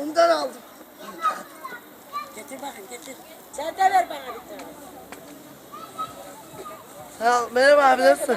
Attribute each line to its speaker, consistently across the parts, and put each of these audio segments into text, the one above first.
Speaker 1: Ondan aldım.
Speaker 2: Getir bakayım getir. Sen de ver bana bir tane.
Speaker 1: Ol. Merhaba abi nasılsın?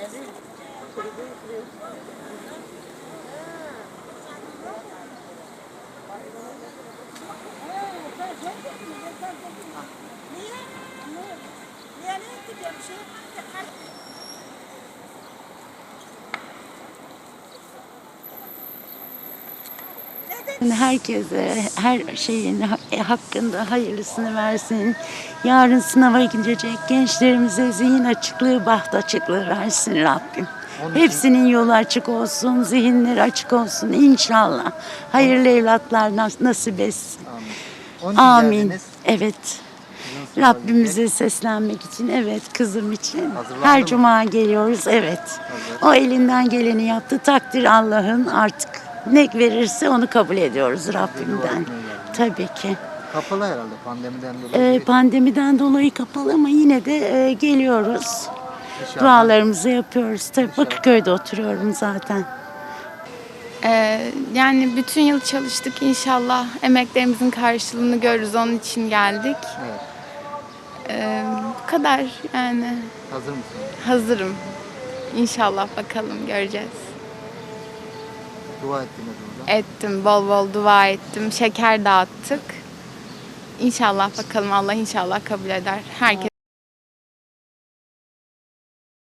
Speaker 3: Thank you.
Speaker 4: Herkese her şeyin ha- hakkında hayırlısını versin. Yarın sınava gidecek gençlerimize zihin açıklığı, baht açıklığı versin Rabbim. Hepsinin yolu açık olsun, zihinleri açık olsun inşallah. Hayırlı evlatlar nas- nasip etsin.
Speaker 5: İçin
Speaker 4: Amin.
Speaker 5: geldiniz.
Speaker 4: Evet. Rabbimize seslenmek için, evet kızım için. Her
Speaker 5: mı?
Speaker 4: cuma geliyoruz, evet. O elinden geleni yaptı. Takdir Allah'ın artık ne verirse onu kabul ediyoruz Rabbimden. Tabii ki.
Speaker 5: Kapalı herhalde pandemiden dolayı.
Speaker 4: Ee, pandemiden dolayı kapalı ama yine de e, geliyoruz.
Speaker 5: İnşallah.
Speaker 4: Dualarımızı yapıyoruz. Tabii Bakırköy'de oturuyorum zaten.
Speaker 6: Ee, yani bütün yıl çalıştık inşallah emeklerimizin karşılığını görürüz onun için geldik.
Speaker 5: Evet.
Speaker 6: Ee, bu kadar yani
Speaker 5: Hazır mısınız?
Speaker 6: hazırım. İnşallah bakalım göreceğiz.
Speaker 5: Dua ettiniz burada.
Speaker 6: Ettim bol bol dua ettim şeker dağıttık. İnşallah bakalım Allah inşallah kabul eder. Herkes